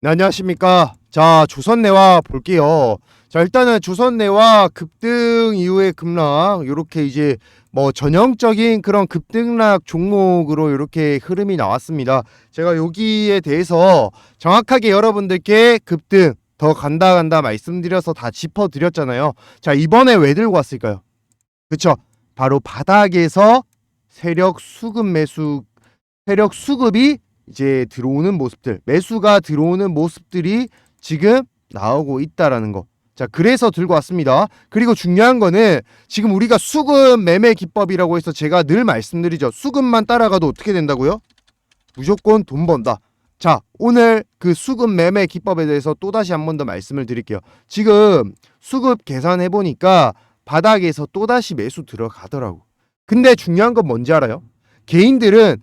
네, 안녕하십니까. 자, 조선내와 볼게요. 자, 일단은 조선내와 급등 이후의 급락, 요렇게 이제 뭐 전형적인 그런 급등락 종목으로 이렇게 흐름이 나왔습니다. 제가 여기에 대해서 정확하게 여러분들께 급등 더 간다 간다 말씀드려서 다 짚어드렸잖아요. 자, 이번에 왜 들고 왔을까요? 그쵸? 바로 바닥에서 세력 수급 매수, 세력 수급이 이제 들어오는 모습들, 매수가 들어오는 모습들이 지금 나오고 있다라는 거. 자, 그래서 들고 왔습니다. 그리고 중요한 거는 지금 우리가 수급 매매 기법이라고 해서 제가 늘 말씀드리죠. 수급만 따라가도 어떻게 된다고요? 무조건 돈 번다. 자, 오늘 그 수급 매매 기법에 대해서 또다시 한 번 더 말씀을 드릴게요. 지금 수급 계산해 보니까 바닥에서 또다시 매수 들어가더라고. 근데 중요한 건 뭔지 알아요? 개인들은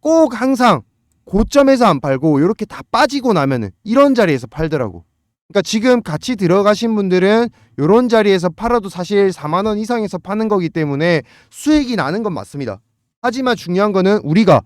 꼭 항상 고점에서 안 팔고 이렇게 다 빠지고 나면은 이런 자리에서 팔더라고. 그러니까 지금 같이 들어가신 분들은 이런 자리에서 팔아도 사실 4만 원 이상에서 파는 거기 때문에 수익이 나는 건 맞습니다. 하지만 중요한 거는 우리가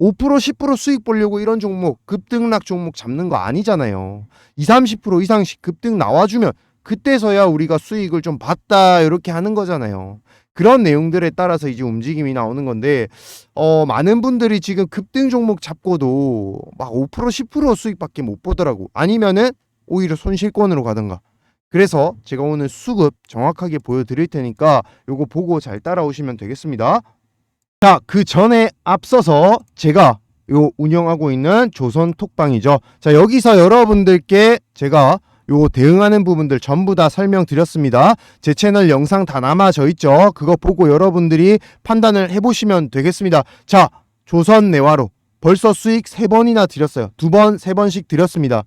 5% 10% 수익 보려고 이런 종목 급등락 종목 잡는 거 아니잖아요. 20, 30% 이상씩 급등 나와주면 그때서야 우리가 수익을 좀 봤다 이렇게 하는 거잖아요. 그런 내용들에 따라서 이제 움직임이 나오는 건데 어 많은 분들이 지금 급등 종목 잡고도 막 5% 10% 수익밖에 못 보더라고. 아니면은 오히려 손실권으로 가든가. 그래서 제가 오늘 수급 정확하게 보여드릴 테니까 요거 보고 잘 따라오시면 되겠습니다. 자, 그 전에 앞서서 제가 요 운영하고 있는 조선 톡방이죠. 자, 여기서 여러분들께 제가 요 대응하는 부분들 전부 다 설명드렸습니다. 제 채널 영상 다 남아져 있죠. 그거 보고 여러분들이 판단을 해보시면 되겠습니다. 자, 조선 내화로 벌써 수익 세번이나 드렸어요. 두 번, 세 번씩 드렸습니다.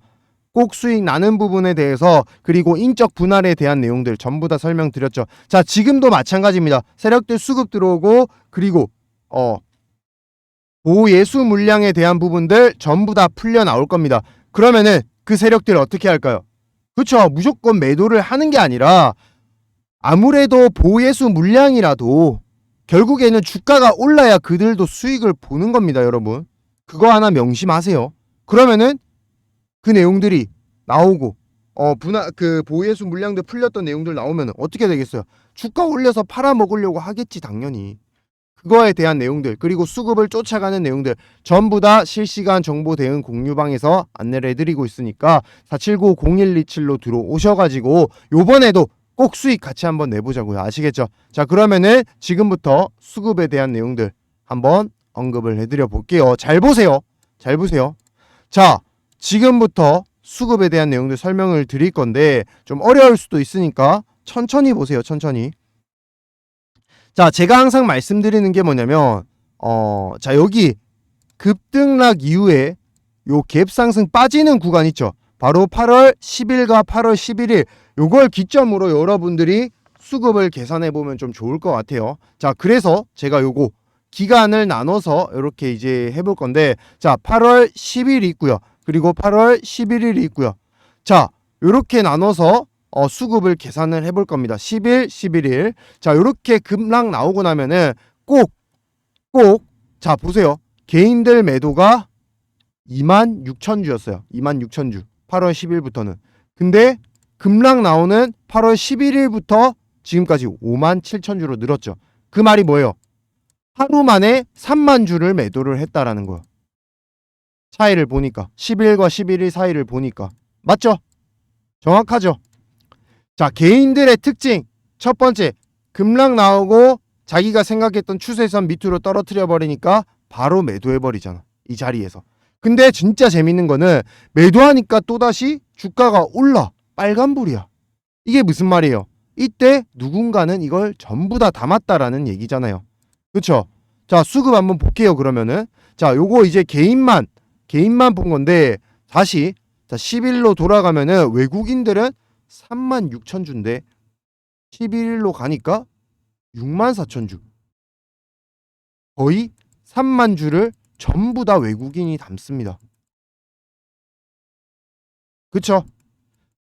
꼭 수익 나는 부분에 대해서 그리고 인적 분할에 대한 내용들 전부 다 설명드렸죠. 자, 지금도 마찬가지입니다. 세력들 수급 들어오고 그리고 어 보예수 물량에 대한 부분들 전부 다 풀려 나올 겁니다. 그러면은 그 세력들 어떻게 할까요? 그렇죠. 무조건 매도를 하는 게 아니라 아무래도 보예수 물량이라도 결국에는 주가가 올라야 그들도 수익을 보는 겁니다, 여러분. 그거 하나 명심하세요. 그러면은 그 내용들이 나오고 어 분할 그 보예수 물량들 풀렸던 내용들 나오면 어떻게 되겠어요? 주가 올려서 팔아 먹으려고 하겠지 당연히. 그거에 대한 내용들 그리고 수급을 쫓아가는 내용들 전부 다 실시간 정보 대응 공유방에서 안내를 해드리고 있으니까 479-0127로 들어오셔가지고 요번에도 꼭 수익 같이 한번 내보자고요. 아시겠죠? 자 그러면은 지금부터 수급에 대한 내용들 한번 언급을 해드려 볼게요. 잘 보세요. 잘 보세요. 자 지금부터 수급에 대한 내용들 설명을 드릴 건데 좀 어려울 수도 있으니까 천천히 보세요 천천히 자, 제가 항상 말씀드리는 게 뭐냐면, 어, 자, 여기 급등락 이후에 요 갭 상승 빠지는 구간 있죠. 바로 8월 10일과 8월 11일 요걸 기점으로 여러분들이 수급을 계산해 보면 좀 좋을 것 같아요. 자, 그래서 제가 요거 기간을 나눠서 이렇게 이제 해볼 건데, 자, 8월 10일이 있고요. 그리고 8월 11일이 있고요. 자, 요렇게 나눠서 어, 수급을 계산을 해볼 겁니다. 10일, 11일. 자, 요렇게 급락 나오고 나면은 꼭, 꼭, 자, 보세요. 개인들 매도가 2만 6천 주였어요. 2만 6천 주. 8월 10일부터는. 근데 급락 나오는 8월 11일부터 지금까지 5만 7천 주로 늘었죠. 그 말이 뭐예요? 하루 만에 3만 주를 매도를 했다라는 거예요. 차이를 보니까 10일과 11일 사이를 보니까 맞죠? 정확하죠? 자, 개인들의 특징. 첫 번째, 급락 나오고 자기가 생각했던 추세선 밑으로 떨어뜨려 버리니까 바로 매도해 버리잖아. 이 자리에서. 근데 진짜 재밌는 거는 매도하니까 또다시 주가가 올라. 빨간불이야. 이게 무슨 말이에요? 이때 누군가는 이걸 전부 다 담았다라는 얘기잖아요. 그쵸? 자, 수급 한번 볼게요, 그러면은. 자, 요거 이제 개인만, 개인만 본 건데, 다시, 자, 10일로 돌아가면은 외국인들은 3만 6천 주인데 11일로 가니까 6만 4천 주. 거의 3만 주를 전부 다 외국인이 담습니다. 그쵸?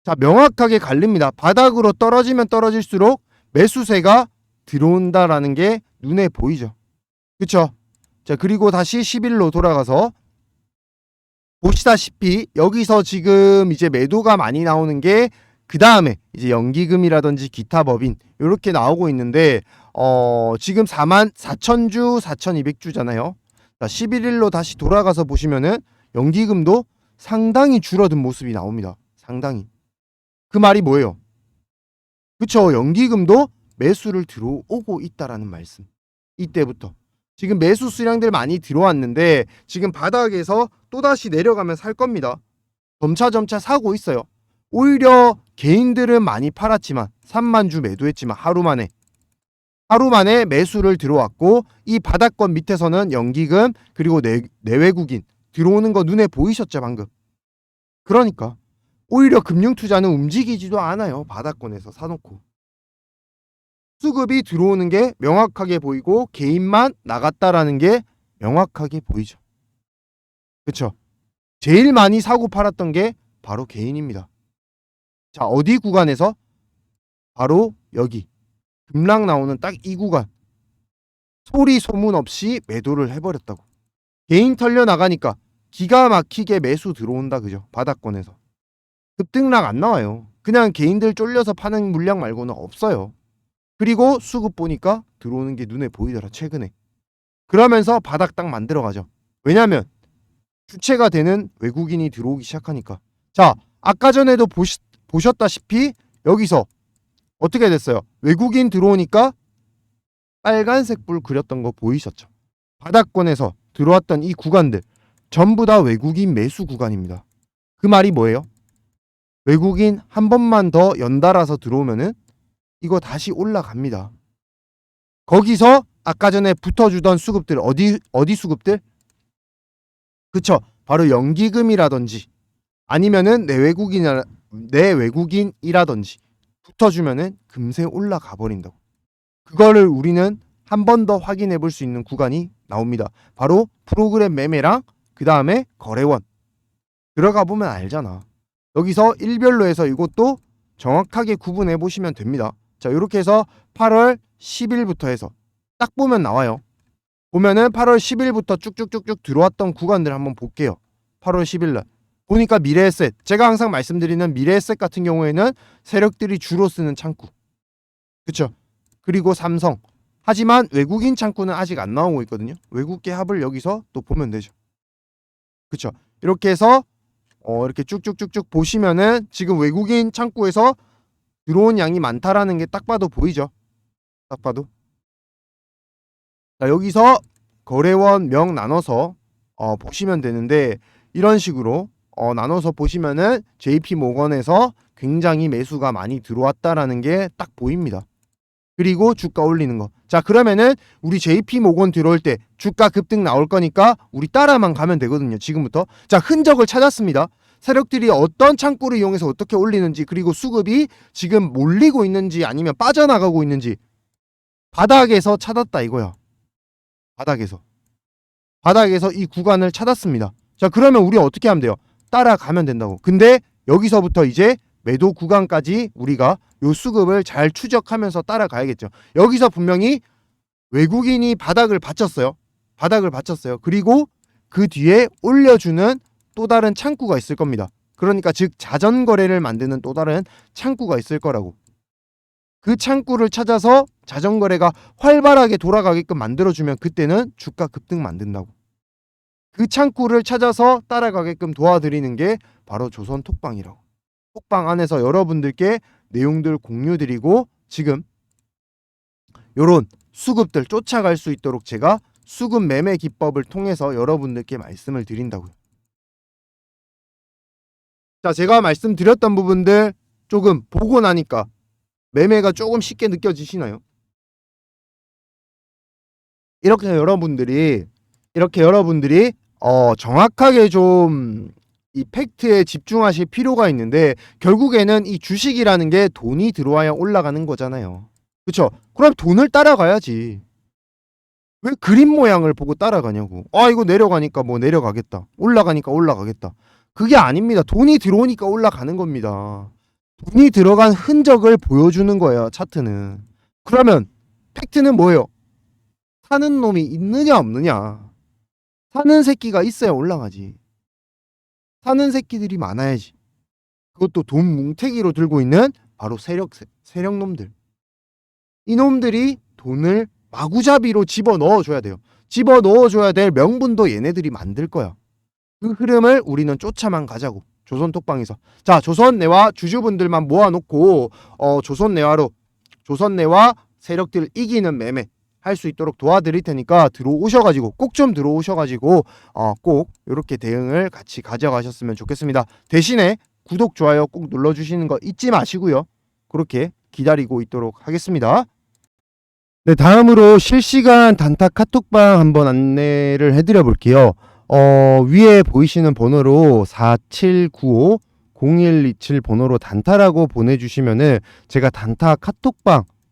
자, 명확하게 갈립니다. 바닥으로 떨어지면 떨어질수록 매수세가 들어온다라는 게 눈에 보이죠. 그쵸? 자, 그리고 다시 10일로 돌아가서 보시다시피 여기서 지금 이제 매도가 많이 나오는 게 그 다음에 이제 연기금이라든지 기타 법인 이렇게 나오고 있는데 어 지금 4만 4천 주 4,200주잖아요. 자 11일로 다시 돌아가서 보시면은 연기금도 상당히 줄어든 모습이 나옵니다. 상당히 그 말이 뭐예요? 그쵸 연기금도 매수를 들어오고 있다라는 말씀. 이때부터 지금 매수 수량들 많이 들어왔는데 지금 바닥에서 또다시 내려가면 살 겁니다. 점차 점차 사고 있어요. 오히려 개인들은 많이 팔았지만 3만 주 매도했지만 하루 만에. 하루 만에 매수를 들어왔고 이 바닥권 밑에서는 연기금 그리고 내, 내외국인 들어오는 거 눈에 보이셨죠 방금? 그러니까 오히려 금융투자는 움직이지도 않아요 바닥권에서 사놓고. 수급이 들어오는 게 명확하게 보이고 개인만 나갔다라는 게 명확하게 보이죠. 그쵸? 제일 많이 사고 팔았던 게 바로 개인입니다 자 어디 구간에서? 바로 여기. 급락 나오는 딱 이 구간. 소리 소문 없이 매도를 해버렸다고. 개인 털려 나가니까 기가 막히게 매수 들어온다 그죠? 바닥권에서. 급등락 안 나와요. 그냥 개인들 쫄려서 파는 물량 말고는 없어요. 그리고 수급 보니까 들어오는 게 눈에 보이더라 최근에. 그러면서 바닥 딱 만들어 가죠. 왜냐면 주체가 되는 외국인이 들어오기 시작하니까. 자 아까 전에도 보시, 보셨다시피 여기서 어떻게 됐어요? 외국인 들어오니까 빨간색 불 그렸던 거 보이셨죠? 바닥권에서 들어왔던 이 구간들 전부 다 외국인 매수 구간입니다. 그 말이 뭐예요? 외국인 한 번만 더 연달아서 들어오면은 이거 다시 올라갑니다. 거기서 아까 전에 붙어주던 수급들 어디 어디 수급들? 그쵸? 바로 연기금이라든지 아니면은 내 외국인 내 외국인이라든지 붙어주면은 금세 올라가 버린다고. 그거를 우리는 한 번 더 확인해 볼 수 있는 구간이 나옵니다. 바로 프로그램 매매랑 그 다음에 거래원 들어가 보면 알잖아. 여기서 일별로 해서 이것도 정확하게 구분해 보시면 됩니다. 자 이렇게 해서 8월 10일부터 해서 딱 보면 나와요. 보면은 8월 10일부터 쭉쭉쭉쭉 들어왔던 구간들 한번 볼게요. 8월 10일 날. 보니까 미래에셋. 제가 항상 말씀드리는 미래에셋 같은 경우에는 세력들이 주로 쓰는 창구. 그쵸? 그리고 삼성. 하지만 외국인 창구는 아직 안 나오고 있거든요. 외국계 합을 여기서 또 보면 되죠. 그쵸? 이렇게 해서 어 이렇게 쭉쭉쭉쭉 보시면은 지금 외국인 창구에서 들어온 양이 많다라는 게 딱 봐도 보이죠? 딱 봐도. 자 여기서 거래원 명 나눠서 어 보시면 되는데 이런 식으로 어, 나눠서 보시면은 JP 모건에서 굉장히 매수가 많이 들어왔다라는 게 딱 보입니다. 그리고 주가 올리는 거. 자, 그러면은 우리 JP 모건 들어올 때 주가 급등 나올 거니까 우리 따라만 가면 되거든요. 지금부터. 자, 흔적을 찾았습니다. 세력들이 어떤 창구를 이용해서 어떻게 올리는지 그리고 수급이 지금 몰리고 있는지 아니면 빠져나가고 있는지 바닥에서 찾았다 이거야. 바닥에서. 바닥에서 이 구간을 찾았습니다. 자, 그러면 우리 어떻게 하면 돼요? 따라가면 된다고. 근데 여기서부터 이제 매도 구간까지 우리가 요 수급을 잘 추적하면서 따라가야겠죠. 여기서 분명히 외국인이 바닥을 받쳤어요. 바닥을 받쳤어요. 그리고 그 뒤에 올려주는 또 다른 창구가 있을 겁니다. 그러니까 즉 자전 거래를 만드는 또 다른 창구가 있을 거라고. 그 창구를 찾아서 자전 거래가 활발하게 돌아가게끔 만들어주면 그때는 주가 급등 만든다고. 그 창구를 찾아서 따라가게끔 도와드리는 게 바로 조선 톡방이라고. 톡방 안에서 여러분들께 내용들 공유드리고 지금 요런 수급들 쫓아갈 수 있도록 제가 수급 매매 기법을 통해서 여러분들께 말씀을 드린다고요. 자, 제가 말씀드렸던 부분들 조금 보고 나니까 매매가 조금 쉽게 느껴지시나요? 이렇게 여러분들이 이렇게 여러분들이 어, 정확하게 좀 이 팩트에 집중하실 필요가 있는데 결국에는 이 주식이라는 게 돈이 들어와야 올라가는 거잖아요. 그렇죠? 그럼 돈을 따라가야지. 왜 그림 모양을 보고 따라가냐고. 아, 이거 내려가니까 뭐 내려가겠다. 올라가니까 올라가겠다. 그게 아닙니다. 돈이 들어오니까 올라가는 겁니다. 돈이 들어간 흔적을 보여주는 거예요, 차트는. 그러면 팩트는 뭐예요? 사는 놈이 있느냐 없느냐. 사는 새끼가 있어야 올라가지. 사는 새끼들이 많아야지. 그것도 돈 뭉태기로 들고 있는 바로 세력 세력 놈들. 이놈들이 돈을 마구잡이로 집어 넣어줘야 돼요. 집어 넣어줘야 될 명분도 얘네들이 만들 거야. 그 흐름을 우리는 쫓아만 가자고. 조선 톡방에서. 자, 조선 내와 주주분들만 모아놓고 어, 조선 내와로 조선 내와 세력들 이기는 매매 할 수 있도록 도와드릴 테니까 들어오셔가지고 꼭 좀 들어오셔가지고 어, 꼭 이렇게 대응을 같이 가져가셨으면 좋겠습니다. 대신에 구독 좋아요 꼭 눌러주시는 거 잊지 마시고요. 그렇게 기다리고 있도록 하겠습니다. 네, 다음으로 실시간 단타 카톡방 한번 안내를 해드려 볼게요. 어, 위에 보이시는 번호로 4795 0127 번호로 단타라고 보내주시면은 제가 단타 카톡방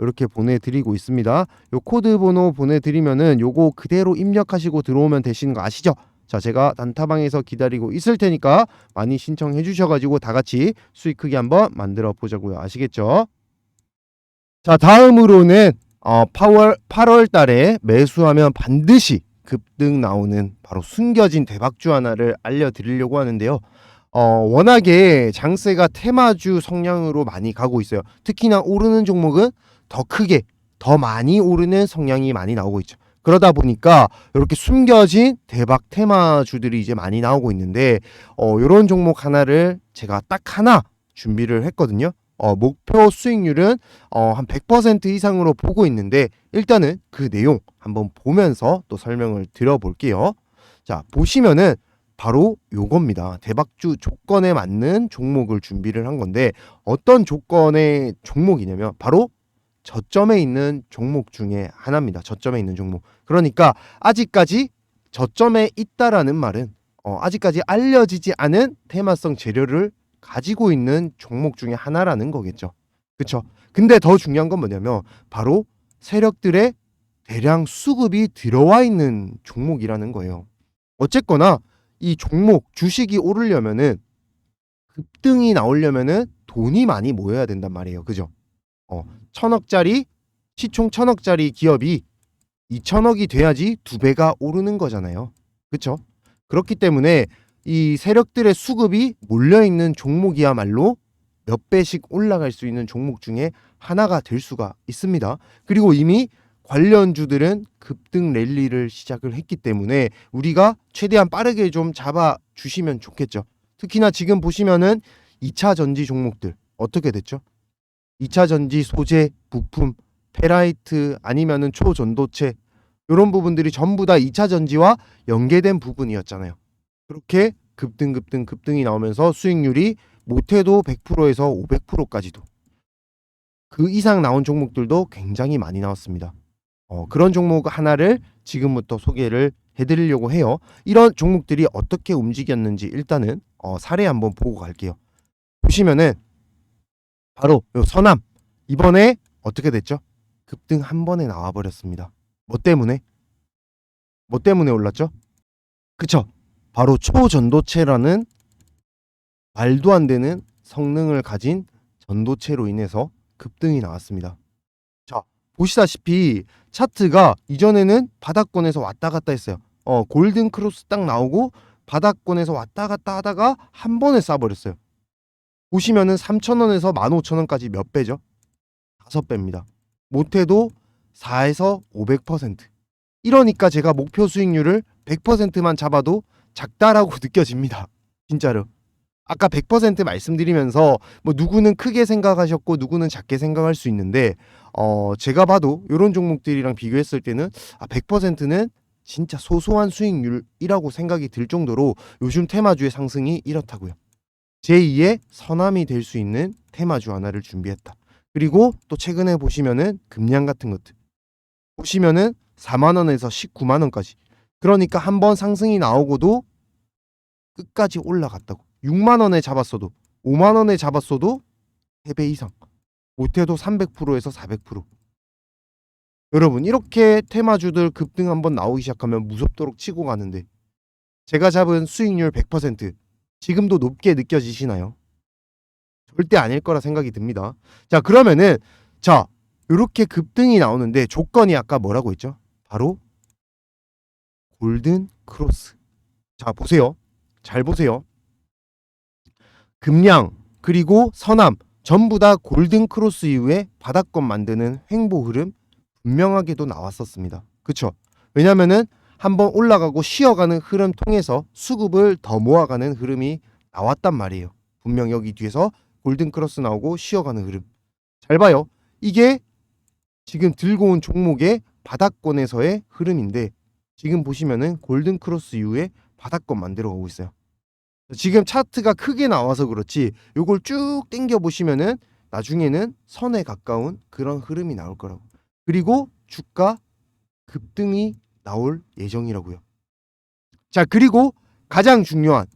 이렇게 보내드리고 있습니다. 요 코드 번호 보내드리면은 요거 그대로 입력하시고 들어오면 되시는 거 아시죠? 자, 제가 단타방에서 기다리고 있을 테니까 많이 신청해 주셔가지고 다 같이 수익 크게 한번 만들어 보자고요. 아시겠죠? 자, 다음으로는 어, 8월 8월 달에 매수하면 반드시 급등 나오는 바로 숨겨진 대박주 하나를 알려드리려고 하는데요. 어, 워낙에 장세가 테마주 성향으로 많이 가고 있어요. 특히나 오르는 종목은 더 크게, 더 많이 오르는 성향이 많이 나오고 있죠. 그러다 보니까 이렇게 숨겨진 대박 테마주들이 이제 많이 나오고 있는데, 어, 이런 종목 하나를 제가 딱 하나 준비를 했거든요. 어, 목표 수익률은 어, 한 100% 이상으로 보고 있는데 일단은 그 내용 한번 보면서 또 설명을 드려볼게요. 자 보시면은 바로 요겁니다. 대박주 조건에 맞는 종목을 준비를 한 건데 어떤 조건의 종목이냐면 바로 저점에 있는 종목 중에 하나입니다. 저점에 있는 종목. 그러니까 아직까지 저점에 있다라는 말은 어, 아직까지 알려지지 않은 테마성 재료를 가지고 있는 종목 중에 하나라는 거겠죠. 그렇죠? 근데 더 중요한 건 뭐냐면 바로 세력들의 대량 수급이 들어와 있는 종목이라는 거예요. 어쨌거나 이 종목 주식이 오르려면은 급등이 나오려면은 돈이 많이 모여야 된단 말이에요. 그죠? 어, 천억짜리 시총 천억짜리 기업이 2천억이 돼야지 두 배가 오르는 거잖아요. 그렇죠? 그렇기 때문에 이 세력들의 수급이 몰려 있는 종목이야말로 몇 배씩 올라갈 수 있는 종목 중에 하나가 될 수가 있습니다. 그리고 이미 관련주들은 급등 랠리를 시작을 했기 때문에 우리가 최대한 빠르게 좀 잡아 주시면 좋겠죠. 특히나 지금 보시면은 2차 전지 종목들 어떻게 됐죠? 2차 전지 소재, 부품, 페라이트 아니면은 초전도체 이런 부분들이 전부 다 2차 전지와 연계된 부분이었잖아요. 그렇게 급등 급등 급등이 나오면서 수익률이 못해도 100%에서 500%까지도 그 이상 나온 종목들도 굉장히 많이 나왔습니다. 어, 그런 종목 하나를 지금부터 소개를 해드리려고 해요. 이런 종목들이 어떻게 움직였는지 일단은 어, 사례 한번 보고 갈게요. 보시면은 바로 요 서남 이번에 어떻게 됐죠? 급등 한 번에 나와 버렸습니다. 뭐 때문에? 뭐 때문에 올랐죠? 그쵸? 바로 초전도체라는 말도 안 되는 성능을 가진 전도체로 인해서 급등이 나왔습니다. 자, 보시다시피 차트가 이전에는 바닥권에서 왔다 갔다 했어요. 어, 골든 크로스 딱 나오고 바닥권에서 왔다 갔다 하다가 한 번에 쏴버렸어요. 보시면은 3,000원에서 15,000원까지 몇 배죠? 다섯 배입니다. 못해도 4에서 500%. 이러니까 제가 목표 수익률을 100%만 잡아도 작다라고 느껴집니다. 진짜로. 아까 100% 말씀드리면서 뭐 누구는 크게 생각하셨고 누구는 작게 생각할 수 있는데 어 제가 봐도 이런 종목들이랑 비교했을 때는 아 100%는 진짜 소소한 수익률이라고 생각이 들 정도로 요즘 테마주의 상승이 이렇다고요. 제2의 서남이 될 수 있는 테마 주 하나를 준비했다. 그리고 또 최근에 보시면은 금량 같은 것들. 보시면은 4만 원에서 19만 원까지. 그러니까 한 번 상승이 나오고도 끝까지 올라갔다고. 6만 원에 잡았어도 5만 원에 잡았어도 3배 이상. 못해도 300%에서 400% 여러분 이렇게 테마주들 급등 한번 나오기 시작하면 무섭도록 치고 가는데 제가 잡은 수익률 100% 지금도 높게 느껴지시나요? 절대 아닐 거라 생각이 듭니다. 자 그러면은 자 이렇게 급등이 나오는데 조건이 아까 뭐라고 했죠? 바로 골든 크로스. 자 보세요. 잘 보세요. 금량 그리고 서남 전부 다 골든 크로스 이후에 바닥권 만드는 횡보 흐름 분명하게도 나왔었습니다. 그쵸? 왜냐면은 한번 올라가고 쉬어가는 흐름 통해서 수급을 더 모아가는 흐름이 나왔단 말이에요. 분명 여기 뒤에서 골든 크로스 나오고 쉬어가는 흐름. 잘 봐요. 이게 지금 들고 온 종목의 바닥권에서의 흐름인데 지금 보시면은 골든 크로스 이후에 바닥권 만들어 가고 있어요. 지금 차트가 크게 나와서 그렇지 요걸 쭉 당겨 보시면은 나중에는 선에 가까운 그런 흐름이 나올 거라고. 그리고 주가 급등이 나올 예정이라고요. 자, 그리고 가장 중요한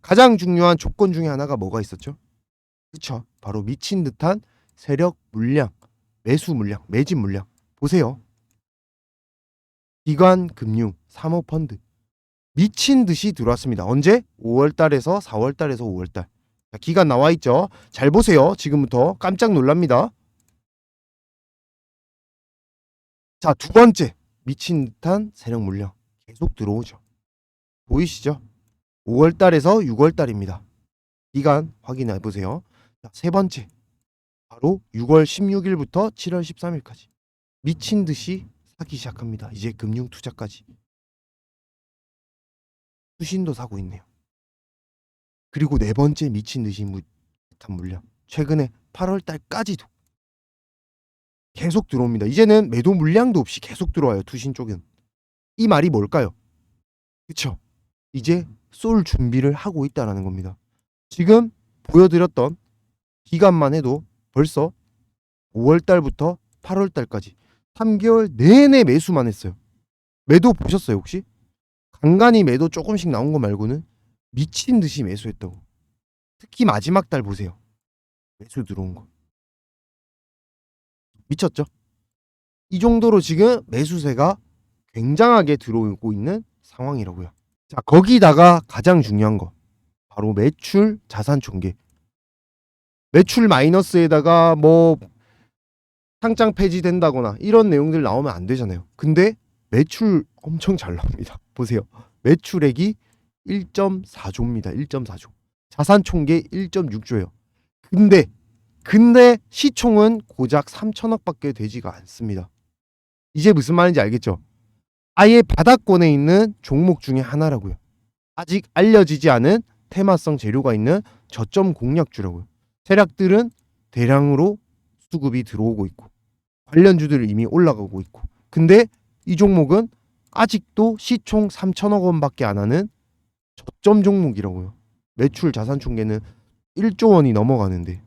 가장 중요한 조건 중에 하나가 뭐가 있었죠? 그쵸? 바로 미친 듯한 세력 물량, 매수 물량, 매집 물량. 보세요. 기관 금융, 사모펀드 미친 듯이 들어왔습니다. 언제? 5월 달에서 4월 달에서 5월 달. 자, 기간 나와 있죠. 잘 보세요. 지금부터 깜짝 놀랍니다. 자, 두 번째. 미친 듯한 세력 물량 계속 들어오죠. 보이시죠? 5월 달에서 6월 달입니다. 기간 확인해 보세요. 자, 세 번째. 바로 6월 16일부터 7월 13일까지 미친 듯이 사기 시작합니다. 이제 금융 투자까지. 수신도 사고 있네요. 그리고 네 번째 미친 듯이 무- 듯한 물량. 최근에 8월 달까지도 계속 들어옵니다. 이제는 매도 물량도 없이 계속 들어와요. 투신 쪽은. 이 말이 뭘까요? 그쵸? 이제 쏠 준비를 하고 있다라는 겁니다. 지금 보여드렸던 기간만 해도 벌써 5월 달부터 8월 달까지 3개월 내내 매수만 했어요. 매도 보셨어요 혹시? 간간히 매도 조금씩 나온 거 말고는 미친 듯이 매수했다고. 특히 마지막 달 보세요. 매수 들어온 거. 미쳤죠? 이 정도로 지금 매수세가 굉장하게 들어오고 있는 상황이라고요. 자, 거기다가 가장 중요한 거. 바로 매출 자산 총계. 매출 마이너스에다가 뭐 상장 폐지된다거나 이런 내용들 나오면 안 되잖아요. 근데 매출 엄청 잘 나옵니다. 보세요. 매출액이 1.4조입니다. 1.4조. 자산 총계 1.6조예요. 근데 근데 시총은 고작 3천억밖에 되지가 않습니다. 이제 무슨 말인지 알겠죠? 아예 바닥권에 있는 종목 중에 하나라고요. 아직 알려지지 않은 테마성 재료가 있는 저점 공략주라고요. 세력들은 대량으로 수급이 들어오고 있고 관련주들이 이미 올라가고 있고 근데 이 종목은 아직도 시총 3천억 원밖에 안 하는 저점 종목이라고요. 매출 자산 총계는 1조 원이 넘어가는데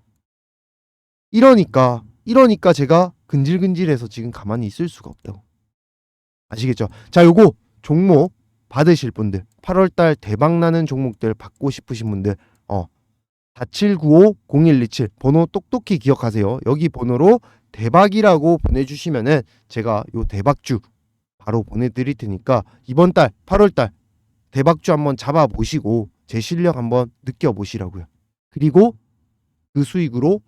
이러니까 이러니까 제가 근질근질해서 지금 가만히 있을 수가 없다고. 아시겠죠? 자, 요거 종목 받으실 분들 8월 달 대박 나는 종목들 받고 싶으신 분들 어 4795-0127 번호 똑똑히 기억하세요. 여기 번호로 대박이라고 보내주시면은 제가 요 대박주 바로 보내드릴 테니까 이번 달 8월 달 대박주 한번 잡아보시고 제 실력 한번 느껴보시라고요. 그리고 그 수익으로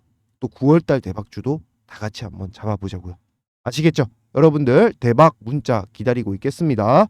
또 9월 달 대박주도 다 같이 한번 잡아보자고요. 아시겠죠? 여러분들 대박 문자 기다리고 있겠습니다.